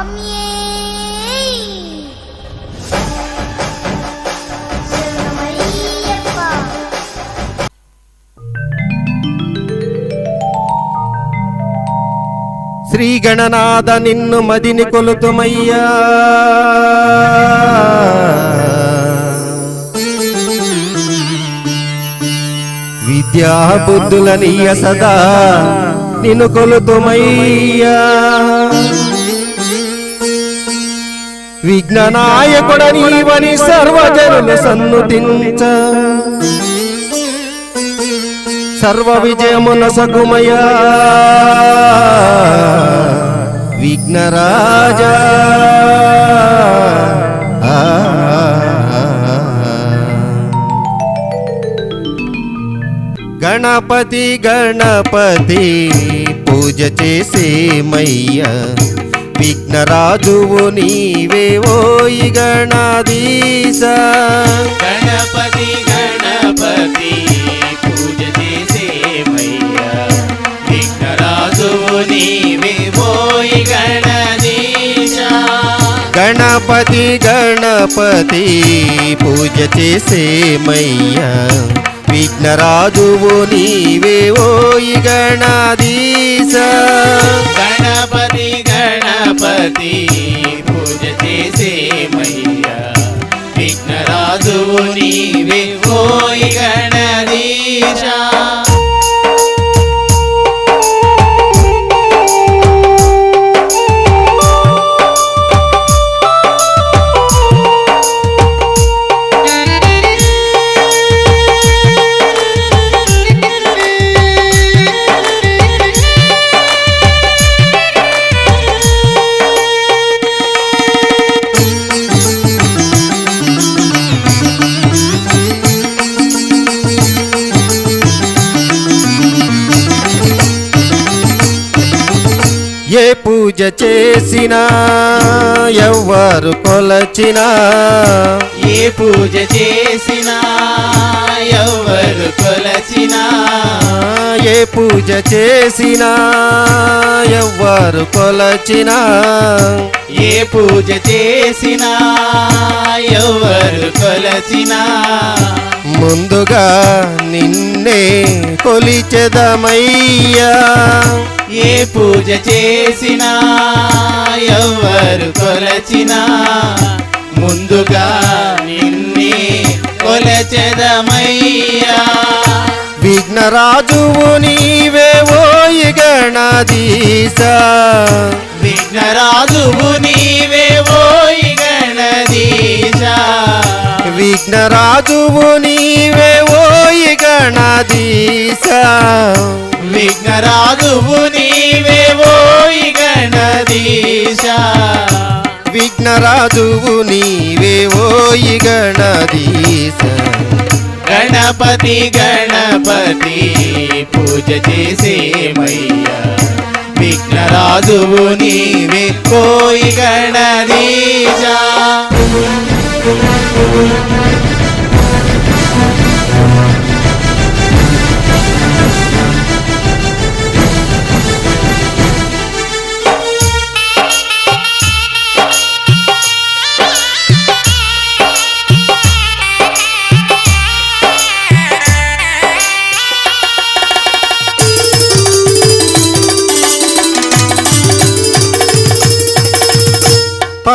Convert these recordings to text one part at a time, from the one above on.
స్వామియే శ్రీ గణనాథ నిన్ను మదిని కొలుతుమయ్యా. విద్యా బుద్ధులనియ సదా నిన్ను కొలుతుమయ్యా. విఘ్ననాయకుడ నీవని సర్వజనులు సన్నుతించ. సర్వ విజయమున సగుమయా. విఘ్నరాజా. గణపతి గణపతి పూజ చేసేమయ్య విఘ్నరాజువు నీవే ఓయి గణాధీశ గణపతి గణపతి పూజ చేసేమయ్యా విఘ్నరాజువు నీవే పోయి గణనీశ గణపతి గణపతి పూజ చేసేమయ్యా విఘ్నరాజువు నీవే ఓయి గణాధీశ గణపతి గణపతి పూజ చేసే మయ్యా విఘ్నరాజువు నీవే పోయి గణనీశ పూజ చేసినా ఎవ్వరు కొలచినా. ఏ పూజ చేసినా ఎవరు కొలచినా. ఏ పూజ చేసినా ఎవ్వరు కొలచినా. ఏ పూజ చేసినా ఎవరు కొలచినా. ముందుగా నిన్నే కొలిచెదమయ్యా. ఏ పూజ చేసినా ఎవరు కొలచినా ముందుగా నిన్నే కొలచెదమయ్యా. విఘ్నరాజువు నీవే ఓయి గణాధీశ. విఘ్నరాజువు నీవే ఓయి గణదీశ విఘ్నరాజువు నీవే గణాధీశ విఘ్నరాజువు నీవే ఓయి గణదీశ విఘ్నరాజువు నీవే ఓయి గణాధీశ. గణపతి గణపతి పూజ చేసేమయ్యా విఘ్నరాజువు నీవే కోయి గణదీశ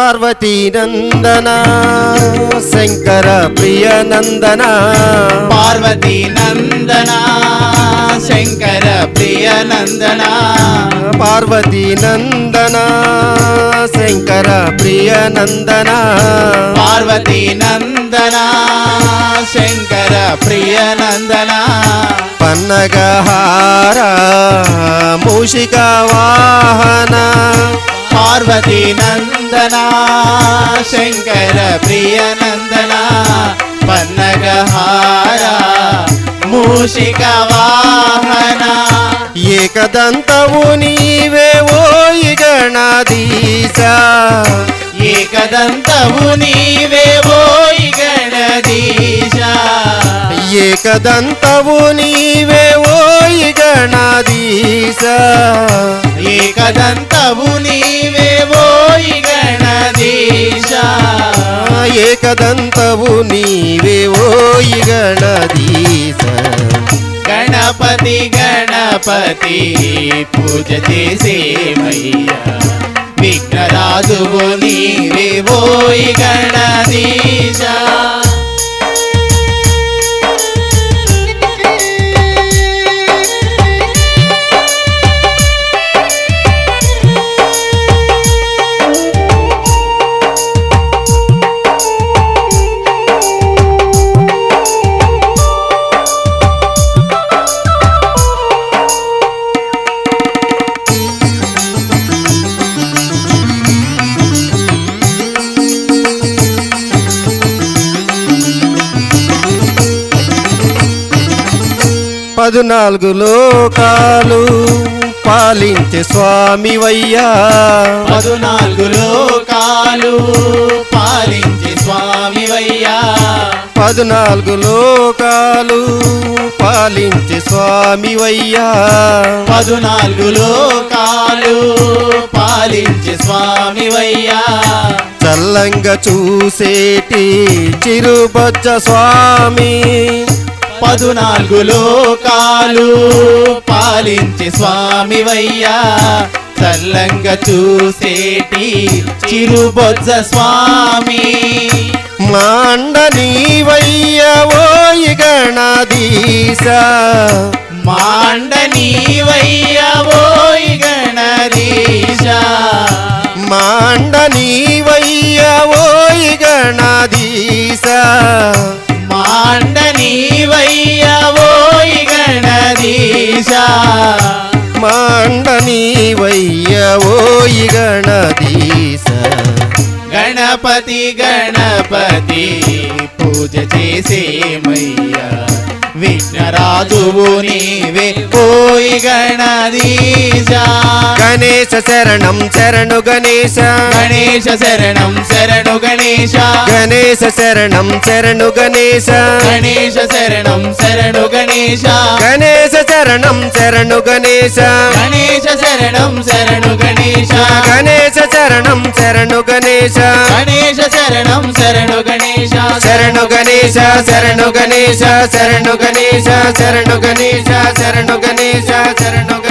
పార్వతీ నందన శంకర ప్రియ నందన పార్వతీ నందన శంకర ప్రియ నందన పార్వతీ నందన శంకర ప్రియ నందన పార్వతీ నందన శంకర ప్రియ నందన పన్నగహార మూషిక వాహన పార్వతీ నందన శంకర ప్రియ నందన పన్నగహార మూషిక వాహన ఏకదంతవు నీవే ఓయి గణాధీశ ఏకదంతవు నీవే ఓయి ఏకదంతవు నీవే ఓయి గణాధీశ ఏకదంతవు నీవే ఓయి గణాధీశ ఏకదంతవు నీవే ఓయి గణాధీశ గణపతి గణపతి పూజ చేసే మయ్యా. విఘ్నరాజువు నీవే ఓయి గణ పదునాలుగు లోకాలు పాలించే స్వామివయ్యా. పదునాలుగు లోకాలు పాలించి స్వామివయ్యా. పద్నాలుగు లోకాలు పాలించే స్వామివయ్యా. పదునాలుగు లోకాలు పాలించి స్వామివయ్యా. చల్లంగా చూసేటి చిరుబొజ్జ స్వామి. పదునాలుగు లోకాలు పాలించే స్వామివయ్యా. చల్లంగా చూసేటి చిరుబొజ్జ స్వామి. మాండనీవయ్యవోయి గణదీశ మాండనీవయ్యవోయి వయ్య మాండనీవయ్యవోయి గణదీశ గణదీశా మాండనీవయ్యోయి గణదీశ. గణపతి గణపతి పూజ చేసేమయ్య విఘ్నరాజువు నీవే ఓయ్ గణదీశ గణేశ శరణం శరణు గణేశ. గణేశ శరణం శరణు గణేశ. గణేశ శరణం శరణు గణేశ. గణేశ శరణం శరణు గణేశ. గణేశ శరణం శరణు గణేశ. గణేశ శరణం శరణు గణేశ. గణేశ శరణం శరణు గణేశ. గణేశ శరణం శరణు గణేశ. శరణు గణేశ శరణు గణేశ శరణు గణేశ శరణు గణేశ శరణు గణేశ శరణు